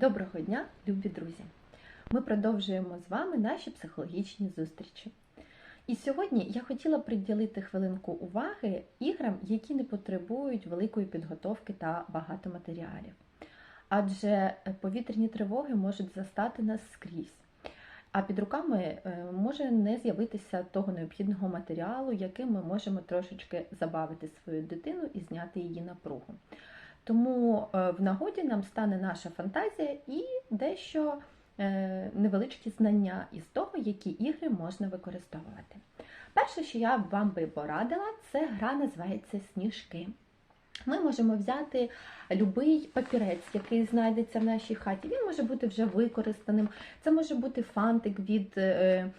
Доброго дня, любі друзі! Ми продовжуємо з вами наші психологічні зустрічі. І сьогодні я хотіла приділити хвилинку уваги іграм, які не потребують великої підготовки та багато матеріалів. Адже повітряні тривоги можуть застати нас скрізь. А під руками е, може не з'явитися того необхідного матеріалу, яким ми можемо трошечки забавити свою дитину і зняти її напругу. Тому е, в нагоді нам стане наша фантазія і дещо е, невеличкі знання із того, які ігри можна використовувати. Перше, що я вам би порадила, це гра називається Сніжки. Ми можемо взяти будь-який папірець, який знайдеться в нашій хаті. Він може бути вже використаним. Це може бути фантик від е,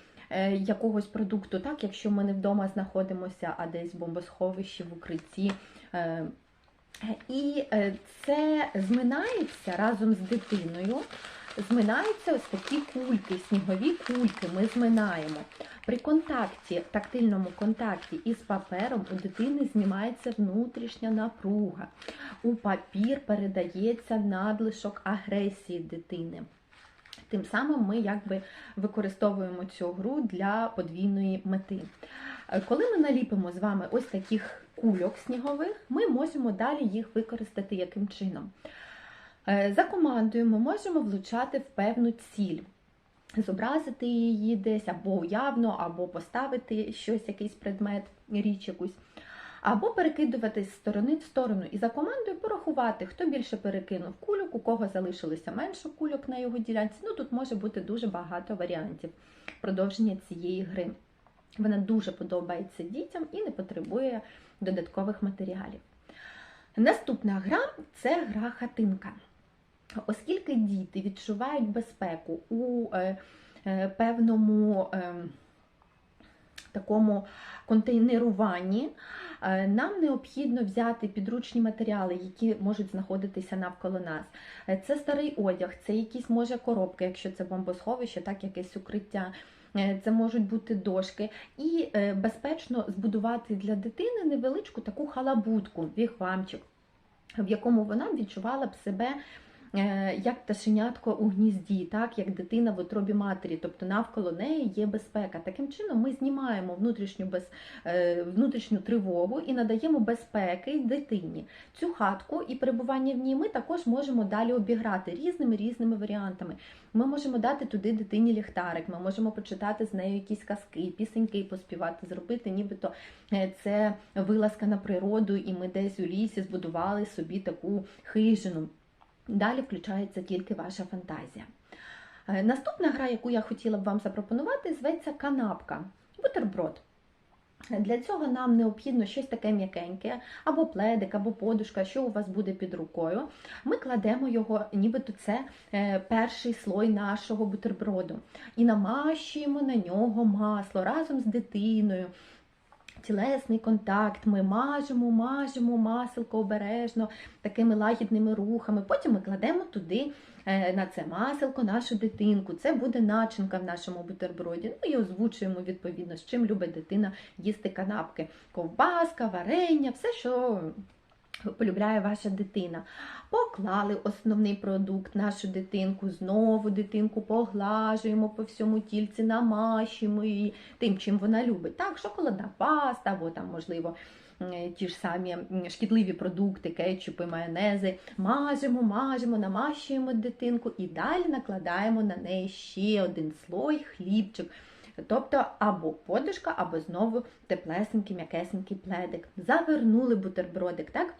якогось продукту, так, якщо ми не вдома знаходимося, а десь в бомбосховищі, в укритті. І е, це зминається разом з дитиною. Зминаються ось такі кульки, снігові кульки ми зминаємо. При контакті, тактильному контакті із папером у дитини знімається внутрішня напруга. У папір передається надлишок агресії дитини. Тим самим ми якби використовуємо цю гру для подвійної мети. Коли ми наліпимо з вами ось таких кульок снігових, ми можемо далі їх використати яким чином. Е, за командою ми можемо влучати в певну ціль, зобразити її десь або уявно, або поставити щось, якийсь предмет, річ якусь. Або перекидувати з сторони в сторону і за командою порахувати, хто більше перекинув кульок, у кого залишилося менше кульок на його ділянці. Ну тут може бути дуже багато варіантів продовження цієї гри. Вона дуже подобається дітям і не потребує додаткових матеріалів. Наступна гра це гра хатинка. Оскільки діти відчувають безпеку у е, е, певному е, такому контейнеруванні, е, нам необхідно взяти підручні матеріали, які можуть знаходитися навколо нас. Е, це старий одяг, це якісь може коробки, якщо це бомбосховище, так якесь укриття. Е, це можуть бути дошки, і безпечно збудувати для дитини невеличку таку халабутку, віхвамчик, в якому вона відчувала б себе. Е, як пташенятко у гнізді, так як дитина в утробі матері, тобто навколо неї є безпека. Таким чином ми знімаємо внутрішню без, внутрішню тривогу і надаємо безпеки дитині. Цю хатку і перебування в ній ми також можемо далі обіграти різними різними варіантами. Ми можемо дати туди дитині ліхтарик, ми можемо почитати з нею якісь казки, пісеньки поспівати, зробити, нібито це вилазка на природу, і ми десь у лісі збудували собі таку хижину. Далі включається тільки ваша фантазія. Наступна гра, яку я хотіла б вам запропонувати, зветься канапка, бутерброд. Для цього нам необхідно щось таке м'якеньке, або пледик, або подушка, що у вас буде під рукою. Ми кладемо його, нібито це перший слой нашого бутерброду. І намащуємо на нього масло разом з дитиною. Тілесний контакт, ми мажемо, мажемо маселко обережно, такими лагідними рухами. Потім ми кладемо туди на це маселко нашу дитинку. Це буде начинка в нашому бутерброді. Ну і озвучуємо відповідно, з чим любить дитина їсти канапки. Ковбаска, варення, все, що полюбляє ваша дитина. Поклали основний продукт, нашу дитинку, знову дитинку поглажуємо по всьому тільці, намащуємо її тим, чим вона любить. Так, шоколадна паста, або там, можливо, ті ж самі шкідливі продукти, кетчупи, майонези. Мажемо, мажемо, намащуємо дитинку і далі накладаємо на неї ще один слой, хлібчик. Тобто або подушка, або знову теплесенький, м'якесенький пледик. Завернули бутербродик, так?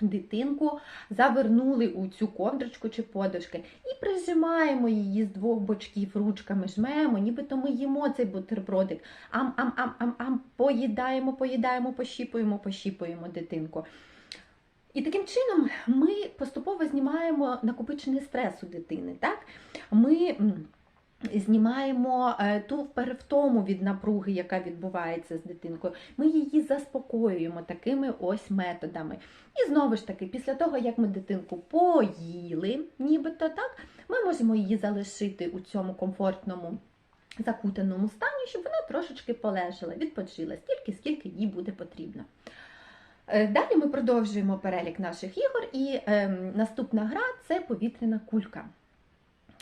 Дитинку завернули у цю ковдрочку чи подушки і прижимаємо її з двох бочків ручками, жмемо, нібито ми їмо цей бутербродик. Ам-ам-ам-ам-ам, поїдаємо, поїдаємо, пощіпуємо, пощіпуємо дитинку. І таким чином ми поступово знімаємо накопичений стрес у дитини. Так? Ми Знімаємо е, ту перевтому від напруги, яка відбувається з дитинкою. Ми її заспокоюємо такими ось методами. І знову ж таки, після того, як ми дитинку поїли, нібито так, ми можемо її залишити у цьому комфортному закутаному стані, щоб вона трошечки полежала, відпочила стільки, скільки їй буде потрібно. Е, далі ми продовжуємо перелік наших ігор, і е, наступна гра це повітряна кулька.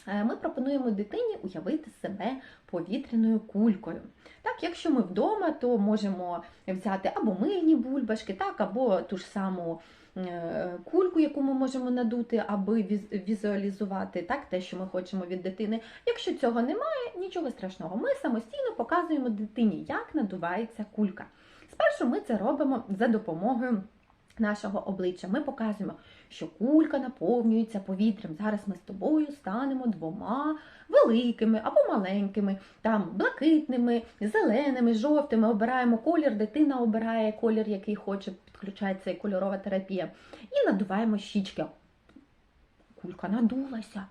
Е, Ми пропонуємо дитині уявити себе повітряною кулькою. Так, якщо ми вдома, то можемо взяти або мильні бульбашки, так, або ту ж саму е, кульку, яку ми можемо надути, аби віз- візуалізувати так, те, що ми хочемо від дитини. Якщо цього немає, нічого страшного. Ми самостійно показуємо дитині, як надувається кулька. Спершу ми це робимо за допомогою нашого обличчя. Ми показуємо, що кулька наповнюється повітрям. Зараз ми з тобою станемо двома великими або маленькими, там блакитними, зеленими, жовтими. Обираємо колір, дитина обирає колір, який хоче, підключається і кольорова терапія. І надуваємо щічки. Кулька надулася.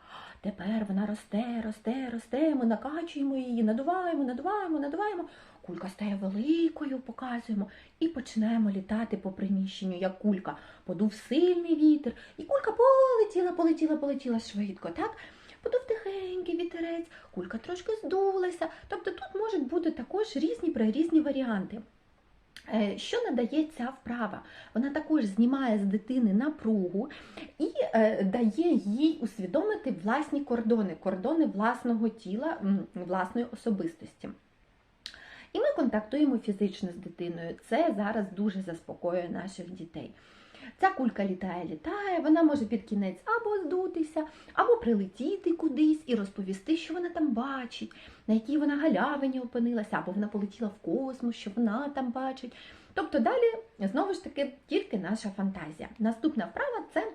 Тепер вона росте, росте, росте. Ми накачуємо її, надуваємо, надуваємо, надуваємо. Кулька стає великою, показуємо, і починаємо літати по приміщенню, як кулька. Подув сильний вітер, і кулька полетіла, полетіла, полетіла швидко, так? Подув тихенький вітерець, кулька трошки здулася. Тобто тут можуть бути також різні прирізні варіанти. Е, Що надає ця вправа? Вона також знімає з дитини напругу і е, дає їй усвідомити власні кордони, кордони власного тіла, власної особистості. І ми контактуємо фізично з дитиною. Це зараз дуже заспокоює наших дітей. Ця кулька літає, літає, вона може під кінець або здутися, або прилетіти кудись і розповісти, що вона там бачить, на якій вона галявині опинилася, або вона полетіла в космос, що вона там бачить. Тобто далі, знову ж таки, тільки наша фантазія. Наступна вправа це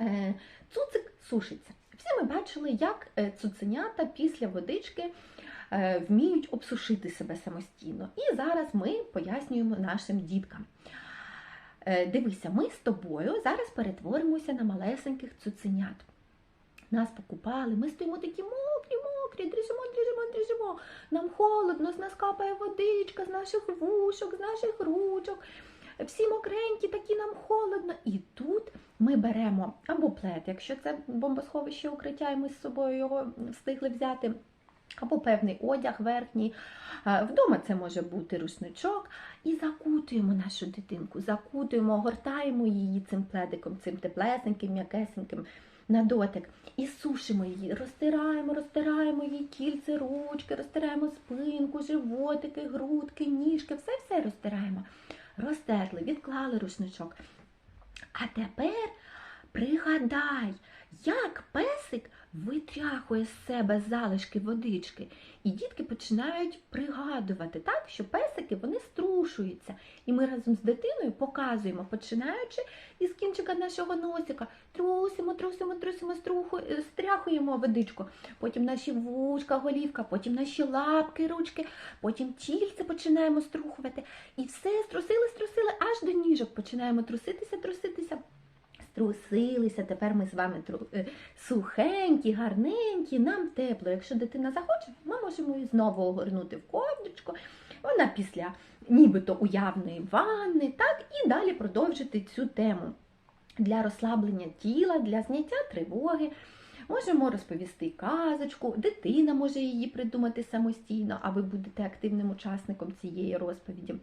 е, цуцик сушиться. Всі ми бачили, як е, цуценята після водички вміють обсушити себе самостійно. І зараз ми пояснюємо нашим діткам. Е, Дивися, ми з тобою зараз перетворимося на малесеньких цуценят. Нас покупали, ми стоїмо такі мокрі, мокрі, дрижимо, дрижимо, дрижимо. Нам холодно, з нас капає водичка, з наших вушок, з наших ручок. Всі мокренькі, такі нам холодно. І тут ми беремо або плед, якщо це бомбосховище укриття, і ми з собою його встигли взяти, або певний одяг верхній. Е, Вдома це може бути рушничок. І закутуємо нашу дитинку, закутуємо, огортаємо її цим пледиком, цим теплесеньким, м'якесеньким на дотик. І сушимо її, розтираємо, розтираємо її кільце, ручки, розтираємо спинку, животики, грудки, ніжки, все-все розтираємо. Розтерли, відклали рушничок. А тепер пригадай, як песик витряхує з себе залишки водички. І дітки починають пригадувати, так, що песики вони струшуються. І ми разом з дитиною показуємо, починаючи із кінчика нашого носика, трусимо, трусимо, трусимо, струху, е, стряхуємо водичку. Потім наші вушка, голівка, потім наші лапки, ручки, потім тільце починаємо струхувати. І все струсили, струсили, аж до ніжок починаємо труситися, труситися. Струсилися, тепер ми з вами тру- е, сухенькі, гарненькі, нам тепло. Якщо дитина захоче, ми можемо її знову огорнути в ковдричку. Вона після нібито уявної ванни, так, і далі продовжити цю тему для розслаблення тіла, для зняття тривоги. Можемо розповісти казочку, дитина може її придумати самостійно, а ви будете активним учасником цієї розповіді.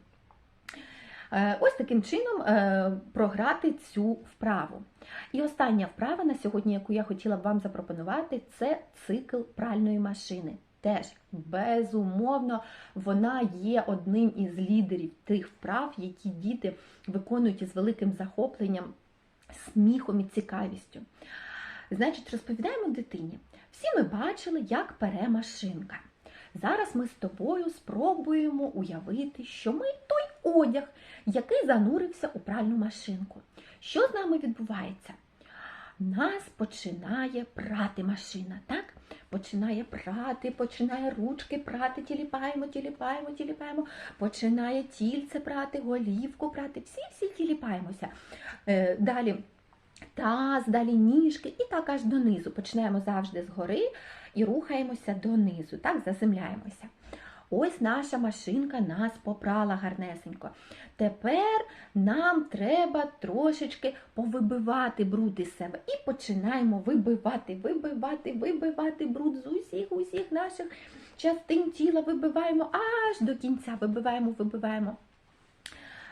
Е, Ось таким чином е, програти цю вправу. І остання вправа на сьогодні, яку я хотіла б вам запропонувати, це цикл пральної машини. Теж, безумовно, вона є одним із лідерів тих вправ, які діти виконують із великим захопленням, сміхом і цікавістю. Значить, розповідаємо дитині. Всі ми бачили, як пере машинка. Зараз ми з тобою спробуємо уявити, що ми той одяг, який занурився у пральну машинку. Що з нами відбувається? Нас починає прати машина, так? Починає прати, починає ручки прати, тіліпаємо, тіліпаємо, тіліпаємо, починає тільце прати, голівку прати, всі-всі тіліпаємося. Е, далі таз, далі ніжки і так аж донизу. Починаємо завжди згори і рухаємося донизу, так, заземляємося. Ось наша машинка нас попрала гарнесенько. Тепер нам треба трошечки повибивати бруд із себе. І починаємо вибивати, вибивати, вибивати бруд з усіх, усіх наших частин тіла. Вибиваємо аж до кінця. Вибиваємо, вибиваємо.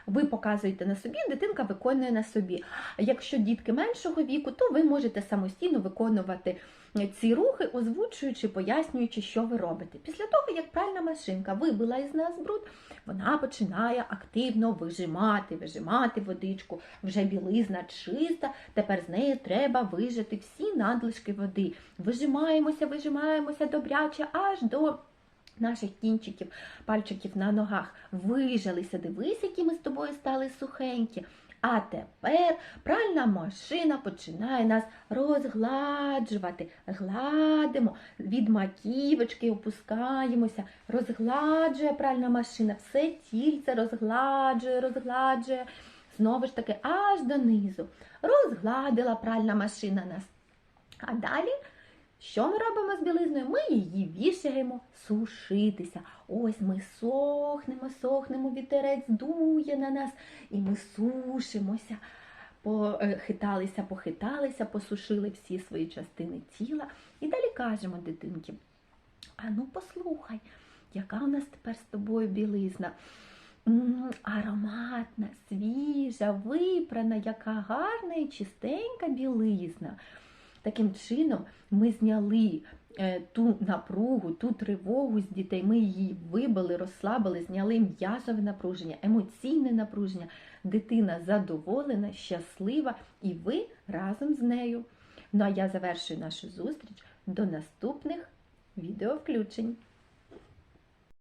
Ви показуєте на собі, дитинка виконує на собі. Якщо дітки меншого віку, то ви можете самостійно виконувати ці рухи, озвучуючи, пояснюючи, що ви робите. Після того, як пральна машинка вибила із нас бруд, вона починає активно вижимати, вижимати водичку. Вже білизна чиста. Тепер з неї треба вижити всі надлишки води. Вижимаємося, вижимаємося добряче аж до. Наших кінчиків, пальчиків на ногах вижалися. Дивись, які ми з тобою стали сухенькі. А тепер пральна машина починає нас розгладжувати. Гладимо від маківочки, опускаємося, розгладжує пральна машина, все тільце розгладжує, розгладжує. Знову ж таки, аж донизу. Розгладила пральна машина нас. А далі що ми робимо з білизною? Ми її вішаємо сушитися. Ось ми сохнемо, сохнемо, вітерець дує на нас, і ми сушимося. Похиталися, похиталися, посушили всі свої частини тіла. І далі кажемо дитинки: а ну послухай, яка у нас тепер з тобою білизна? Ароматна, свіжа, випрана, яка гарна і чистенька білизна. Таким чином ми зняли е, ту напругу, ту тривогу з дітей. Ми її вибили, розслабили, зняли м'язове напруження, емоційне напруження. Дитина задоволена, щаслива, і ви разом з нею. Ну а я завершую нашу зустріч до наступних відеовключень.